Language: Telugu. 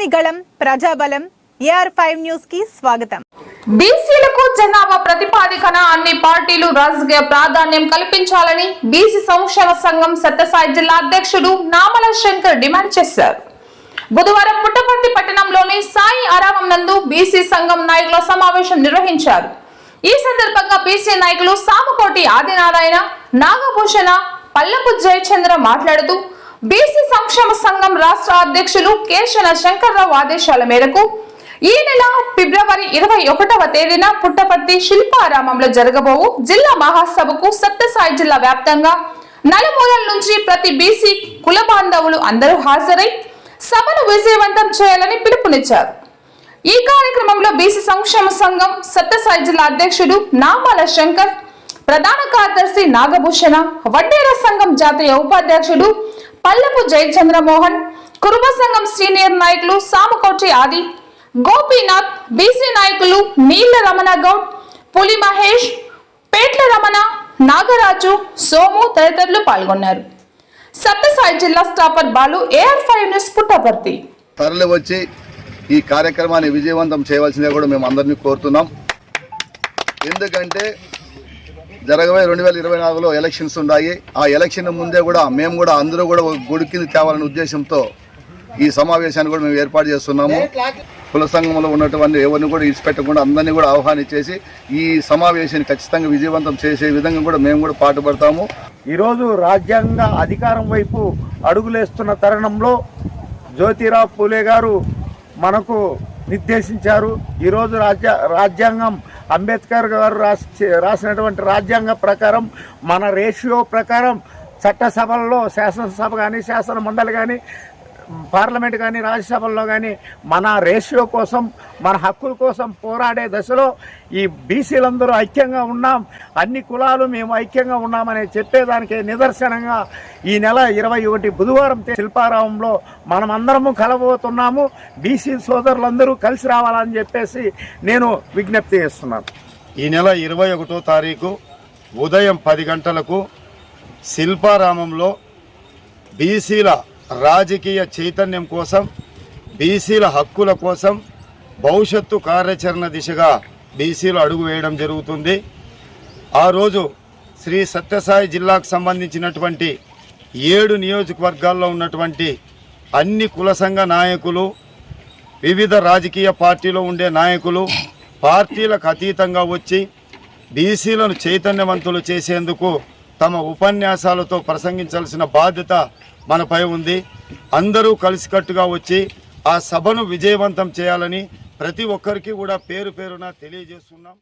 ప్రజలని గళం ప్రజాబలం ఏఆర్ ఫైవ్ న్యూస్కి స్వాగతం. బీసీలకు జనాభా ప్రతిపాదికన అన్ని పార్టీలు రాజకీయ ప్రాధాన్యం కల్పించాలని బీసీ సంక్షేమ సంఘం సత్యసాయి జిల్లా అధ్యక్షుడు నామల శంకర్ డిమాండ్ చేశారు. బుధవారం పుట్టపర్తి పట్టణంలోని సాయి ఆరామం నందు బీసీ సంఘం నాయకుల సమావేశం నిర్వహించారు. ఈ సందర్భంగా బీసీ నాయకులు సామకోటి ఆదినారాయణ నాగభూషణ పల్లపు జయచంద్ర మాట్లాడుతూ బీసీ సంక్షేమ సంఘం రాష్ట్ర అధ్యక్షులు కేశన శంకర్రావు ఆదేశాల మేరకు ఈ నెల ఫిబ్రవరి ఇరవై ఒకటవ తేదీన పుట్టపర్తి శిల్పారామంలో జరగబోవు జిల్లా మహాసభకు సత్యసాయి జిల్లా వ్యాప్తంగా నలుమూలల నుంచి ప్రతి బీసీ కుల బాంధవులు అందరూ హాజరై సభను విజయవంతం చేయాలని పిలుపునిచ్చారు. ఈ కార్యక్రమంలో బీసీ సంక్షేమ సంఘం సత్యసాయి జిల్లా అధ్యక్షుడు నామాల శంకర్ ప్రధాన కార్యదర్శి నాగభూషణ వడ్డేర సంఘం జాతీయ ఉపాధ్యక్షుడు పల్లపు జయచంద్రమోహన్ కురుమ సంఘం సీనియర్ నాయకులు సామకోటి ఆది గోపీనాథ్ బీసీ నాయకులు నీళ్ళ రమణ గౌడ్ పులి మహేష్ పేట్ల రమణ నాగరాజు సోము తదితరులు పాల్గొన్నారు. సత్యసాయి జిల్లా staffer Balu AR five news Puttaparthi. తరలి వచ్చి ఈ కార్యక్రమాన్ని విజయవంతం చేయవలసిందే కూడా మేము అందరినీ కోరుతున్నాం. ఎందుకంటే జరగబోయే రెండు వేల ఇరవై నాలుగులో ఎలక్షన్స్ ఉన్నాయి. ఆ ఎలక్షన్ ముందే కూడా మేము కూడా అందరూ కూడా గుడి కింద తేవాలనే ఉద్దేశంతో ఈ సమావేశాన్ని కూడా మేము ఏర్పాటు చేస్తున్నాము. కుల సంఘంలో ఉన్నటువంటి ఎవరిని కూడా ఇచ్చిపెట్టకుండా అందరినీ కూడా ఆహ్వానించేసి ఈ సమావేశాన్ని ఖచ్చితంగా విజయవంతం చేసే విధంగా కూడా మేము కూడా పాటుపడతాము. ఈరోజు రాజ్యాంగ అధికారం వైపు అడుగులేస్తున్న తరుణంలో జ్యోతిరావు పూలే గారు మనకు నిర్దేశించారు. ఈరోజు రాజ్య రాజ్యాంగం అంబేద్కర్ గారు రాసి రాసినటువంటి రాజ్యాంగ ప్రకారం మన రేషియో ప్రకారం చట్టసభల్లో శాసనసభ కానీ శాసన మండలి కానీ పార్లమెంట్ కానీ రాజ్యసభల్లో కానీ మన రేషియో కోసం మన హక్కుల కోసం పోరాడే దశలో ఈ బీసీలందరూ ఐక్యంగా ఉన్నాం. అన్ని కులాలు మేము ఐక్యంగా ఉన్నామని చెప్పేదానికి నిదర్శనంగా ఈ నెల ఇరవై ఒకటి బుధవారం శిల్పారామంలో మనమందరము కలబోతున్నాము బీసీ సోదరులందరూ కలిసి రావాలని చెప్పేసి నేను విజ్ఞప్తి చేస్తున్నాను. ఈ నెల ఇరవై ఒకటో తారీఖు ఉదయం పది గంటలకు శిల్పారామంలో బీసీల రాజకీయ చైతన్యం కోసం బీసీల హక్కుల కోసం భవిష్యత్తు కార్యాచరణ దిశగా బీసీలు అడుగు వేయడం జరుగుతుంది. ఆ రోజు శ్రీ సత్యసాయి జిల్లాకు సంబంధించినటువంటి ఏడు నియోజకవర్గాల్లో ఉన్నటువంటి అన్ని కుల సంఘ నాయకులు వివిధ రాజకీయ పార్టీలో ఉండే నాయకులు పార్టీలకు అతీతంగా వచ్చి బీసీలను చైతన్యవంతులు చేసేందుకు తమ ఉపన్యాసాలతో ప్రసంగించాల్సిన బాధ్యత మనపై ఉంది. అందరూ కలిసికట్టుగా వచ్చి ఆ సభను విజయవంతం చేయాలని ప్రతి ఒక్కరికి కూడా పేరు పేరున తెలియజేస్తున్నాం.